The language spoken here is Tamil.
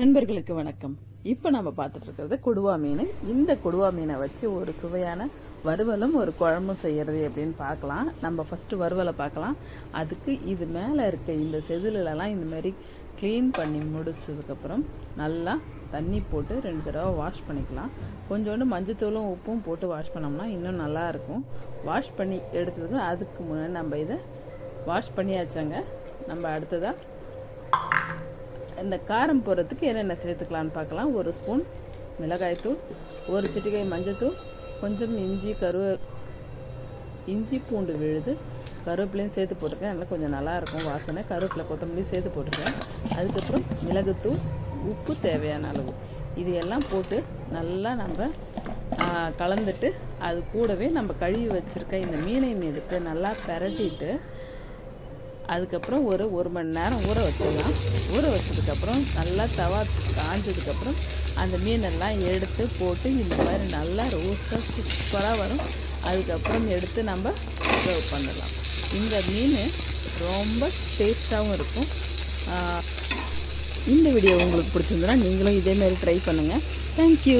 நண்பர்களுக்கு வணக்கம். இப்போ நம்ம பார்த்துட்டு இருக்கிறது கொடுவா மீன். இந்த கொடுவா மீனை வச்சு ஒரு சுவையான வறுவலும் ஒரு குழம்பும் செய்கிறது எப்படின்னு பார்க்கலாம். நம்ம ஃபஸ்ட்டு வறுவலை பார்க்கலாம். அதுக்கு இது மேலே இருக்க இந்த செதிலெல்லாம் இந்த மாதிரி க்ளீன் பண்ணி முடிச்சதுக்கப்புறம் நல்லா தண்ணி போட்டு ரெண்டு தடவை வாஷ் பண்ணிக்கலாம். கொஞ்சோண்டு மஞ்சத்தூளும் உப்பும் போட்டு வாஷ் பண்ணோம்னா இன்னும் நல்லாயிருக்கும் வாஷ் பண்ணி எடுத்ததுக்கு அதுக்கு முன்னாடி நம்ம இதை வாஷ் பண்ணியாச்சாங்க. நம்ம அடுத்ததாக இந்த காரம் போடுறதுக்கு என்னென்ன சேர்த்துக்கலான்னு பார்க்கலாம். ஒரு ஸ்பூன் மிளகாய்த்தூள் ஒரு சிட்டிகை மஞ்சத்தூள் கொஞ்சம் இஞ்சி கருவே இஞ்சி பூண்டு விழுது கருவேப்பிலையும் சேர்த்து போட்டிருக்கேன். நல்லா கொஞ்சம் நல்லாயிருக்கும் வாசனை. கருவேப்பிலை கொத்தமல்லி சேர்த்து போட்டிருக்கேன். அதுக்கப்புறம் மிளகுத்தூள் உப்பு தேவையான அளவு. இது எல்லாம் போட்டு நல்லா நம்ம கலந்துட்டு அது கூடவே நம்ம கழுவி வச்சுருக்க இந்த மீனையும் எடுத்து நல்லா பிரட்டிட்டு அதுக்கப்புறம் ஒரு ஒரு மணி நேரம் ஊற வச்சிடலாம். ஊற வச்சதுக்கப்புறம் நல்லா தவா காஞ்சதுக்கப்புறம் அந்த மீனெல்லாம் எடுத்து போட்டு இந்த மாதிரி நல்லா ரோஸ்ட்டாக சூப்பராக வரும். அதுக்கப்புறம் எடுத்து நம்ம சர்வ் பண்ணலாம். இந்த மீன் ரொம்ப டேஸ்ட்டாகவும் இருக்கும். இந்த வீடியோ உங்களுக்கு பிடிச்சிருந்தனா நீங்களும் இதேமாரி ட்ரை பண்ணுங்கள் தேங்க்யூ